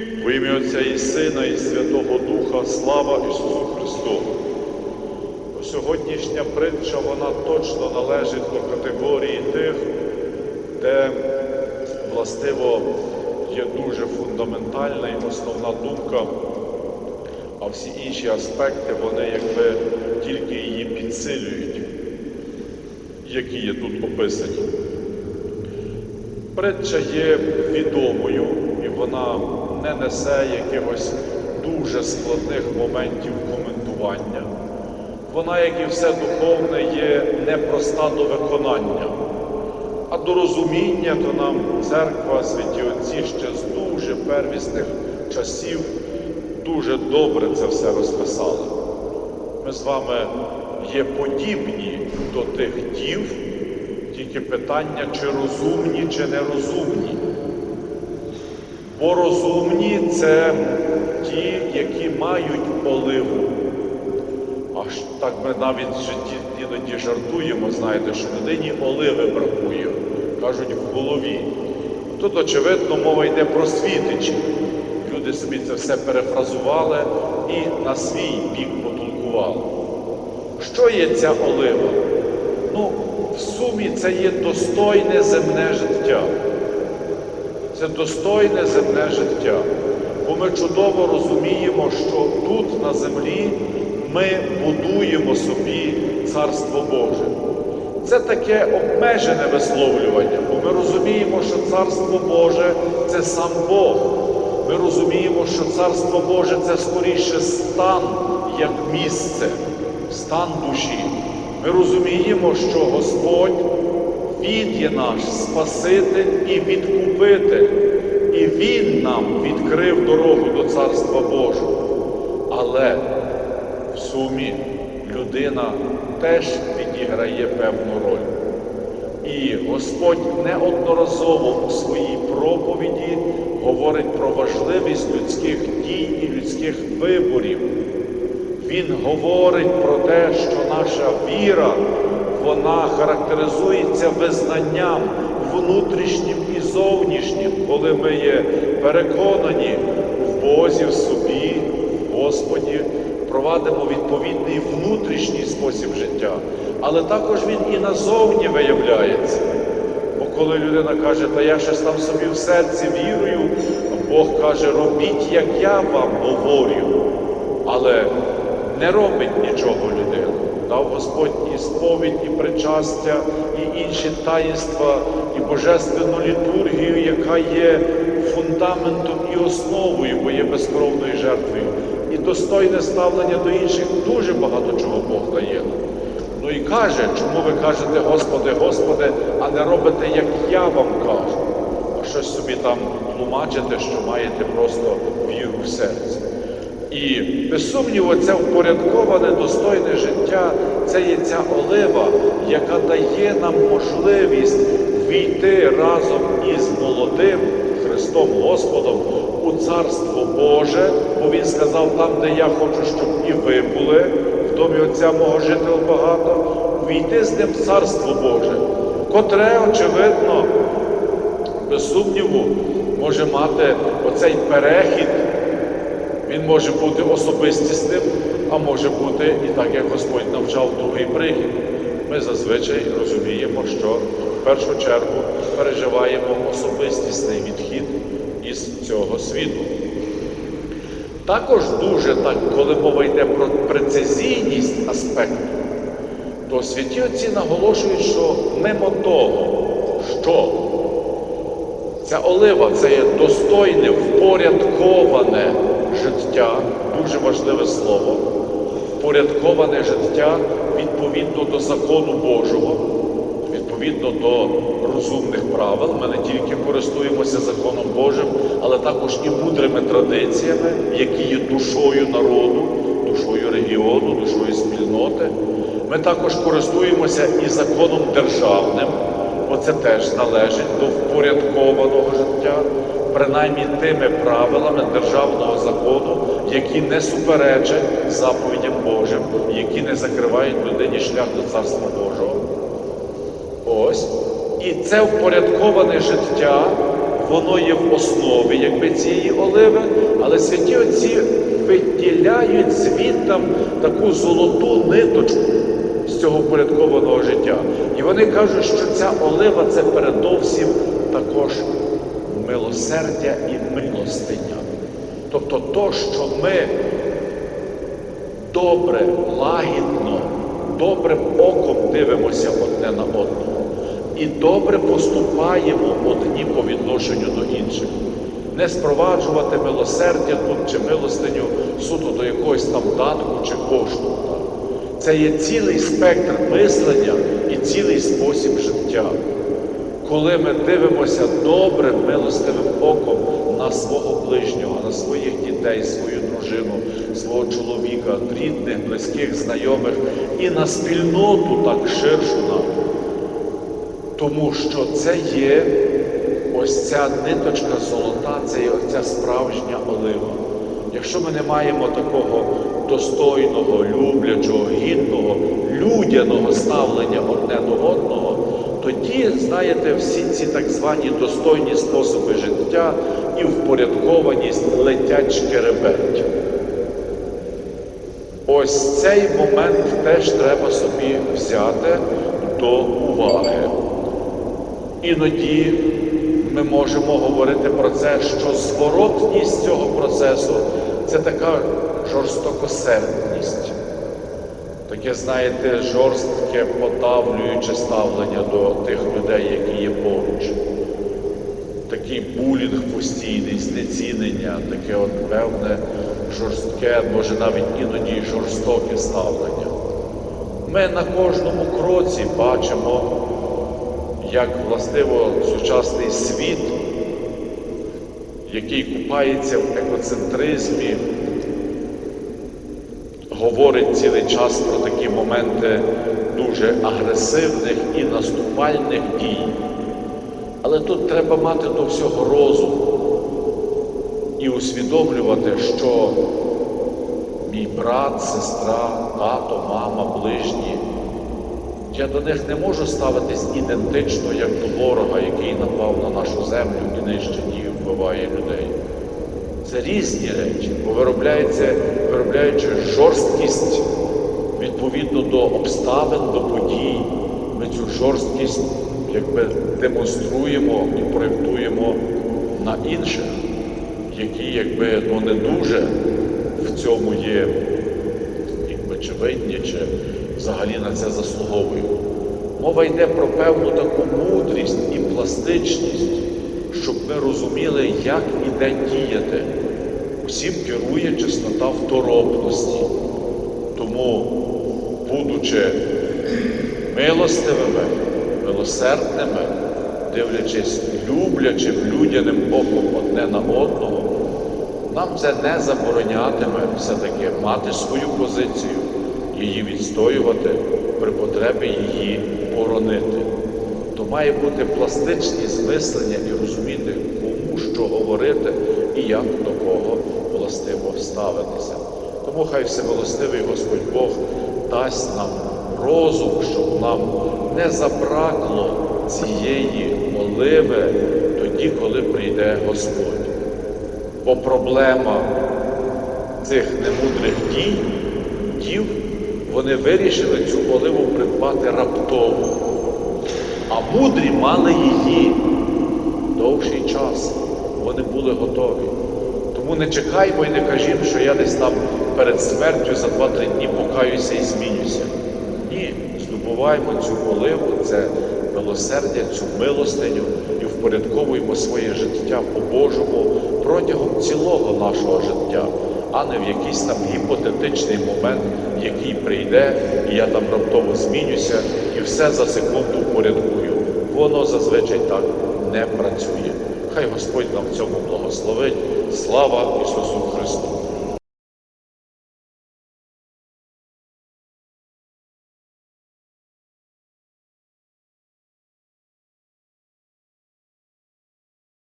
В ім'я Отця і Сина, і Святого Духа, слава Ісусу Христу. Сьогоднішня притча, вона точно належить до категорії тих, де властиво є дуже фундаментальна і основна думка, а всі інші аспекти, вони якби тільки її підсилюють, які є тут описані. Притча є відомою і вона не несе якихось дуже складних моментів коментування. Вона, як і все духовне, є непроста до виконання, а до розуміння то нам церква, святі отці ще з дуже первісних часів дуже добре це все розписали. Ми з вами є подібні до тих дів, тільки питання, чи розумні, чи нерозумні. Бо розумні це ті, які мають оливу. Аж так ми навіть в житті іноді жартуємо, знаєте, що людині оливи бракує, кажуть в голові. Тут, очевидно, мова йде про світичі. Люди собі це все перефразували і на свій бік потолкували. Що є ця олива? Ну, в сумі це є достойне земне життя. Це достойне земне життя. Бо ми чудово розуміємо, що тут на землі ми будуємо собі Царство Боже. Це таке обмежене висловлювання, бо ми розуміємо, що Царство Боже це сам Бог. Ми розуміємо, що Царство Боже це скоріше стан як місце, стан душі. Ми розуміємо, що Господь, Він є наш Спаситель і відкупитель, і Він нам відкрив дорогу до Царства Божого. Але в сумі людина теж відіграє певну роль. І Господь неодноразово у своїй проповіді говорить про важливість людських дій і людських виборів. Він говорить про те, що наша віра, вона характеризується визнанням внутрішнім і зовнішнім, коли ми є переконані в Бозі, в собі, в Господі, провадимо відповідний внутрішній спосіб життя, але також він і назовні виявляється. Бо коли людина каже, та я щось там собі в серці вірую, Бог каже, робіть, як я вам говорю, але не робить нічого людина. Дав Господь і сповідь, і причастя, і інші таїнства, і божественну літургію, яка є фундаментом і основою, бо є безкровною жертвою. І достойне ставлення до інших дуже багато чого Бог дає. Ну і каже, чому ви кажете, Господи, Господи, а не робите, як я вам кажу, а щось собі там тлумачите, що маєте просто віру в серці. І без сумніву, це впорядковане, достойне життя, це є ця олива, яка дає нам можливість війти разом із молодим Христом Господом у Царство Боже, бо Він сказав, там, де я хочу, щоб і ви були, в домі Отця мого жителя багато, війти з ним в Царство Боже, котре, очевидно, без сумніву, може мати оцей перехід. Він може бути особистісним, а може бути і так, як Господь навчав другий прихід. Ми зазвичай розуміємо, що в першу чергу переживаємо особистісний відхід із цього світу. Також дуже так, коли мова йде про прецизійність аспекту, то святі отці наголошують, що мимо того, що ця олива це є достойне, впорядковане життя, дуже важливе слово, впорядковане життя відповідно до закону Божого, відповідно до розумних правил. Ми не тільки користуємося законом Божим, але також і мудрими традиціями, які є душою народу, душою регіону, душою спільноти. Ми також користуємося і законом державним, це теж належить до впорядкованого життя принаймні тими правилами державного закону, які не суперечать заповідям Божим, які не закривають людині шлях до Царства Божого. Ось. І це впорядковане життя, воно є в основі якби цієї оливи, але святі отці виділяють звідтам таку золоту ниточку цього упорядкованого життя. І вони кажуть, що ця олива це передовсім також милосердя і милостиня. Тобто то, що ми добре, лагідно, добрим оком дивимося одне на одного і добре поступаємо одні по відношенню до інших. Не спроваджувати милосердя тут чи милостиню суто до якогось там датку чи кошту. Це є цілий спектр мислення і цілий спосіб життя. Коли ми дивимося добрим, милостивим оком на свого ближнього, на своїх дітей, свою дружину, свого чоловіка, рідних, близьких, знайомих і на спільноту так ширшу нам. Тому що це є ось ця ниточка золота, це є ця справжня олива. Якщо ми не маємо такого достойного, люблячого, гідного, людяного ставлення одне до одного, тоді, знаєте, всі ці так звані достойні способи життя і впорядкованість летять шкереберть. Ось цей момент теж треба собі взяти до уваги. Іноді ми можемо говорити про це, що зворотність цього процесу це така жорстокосердність, таке, знаєте, жорстке подавлююче ставлення до тих людей, які є поруч. Такий булінг постійний, знецінення, таке от певне жорстке, може навіть іноді жорстоке ставлення. Ми на кожному кроці бачимо, як властиво сучасний світ, який купається в егоцентризмі, говорить цілий час про такі моменти дуже агресивних і наступальних дій. Але тут треба мати до всього розум і усвідомлювати, що мій брат, сестра, тато, мама, ближні, я до них не можу ставитись ідентично, як до ворога, який напав на нашу землю і нищить і вбиває людей. Це різні речі, бо виробляється, виробляючи жорсткість відповідно до обставин, до подій, ми цю жорсткість якби демонструємо і проєктуємо на інших, які якби ну, не дуже в цьому є якби, чи винні, чи взагалі на це заслуговують. Мова йде про певну таку мудрість і пластичність, щоб ми розуміли, як і де діяти. Усім керує чеснота второпності. Тому, будучи милостивими, милосердними, дивлячись люблячим, людяним оком одне на одного, нам це не заборонятиме все-таки мати свою позицію, її відстоювати, при потребі її боронити. То має бути пластичність мислення і що говорити і як до кого властиво ставитися. Тому хай всемилостивий Господь Бог дасть нам розум, щоб нам не забракло цієї оливи тоді, коли прийде Господь. Бо проблема цих немудрих дій, дів, вони вирішили цю оливу придбати раптово, а мудрі мали її довший час. Вони були готові. Тому не чекаймо і не кажімо, що я десь там перед смертю за 2-3 дні покаюся і змінюся. Ні, здобуваємо цю оливу, це милосердя, цю милостиню і впорядковуємо своє життя по-божому протягом цілого нашого життя, а не в якийсь там гіпотетичний момент, який прийде, і я там раптово змінюся і все за секунду впорядкую. Воно зазвичай так не працює. Хай Господь нам цьому благословить. Слава Ісусу Христу!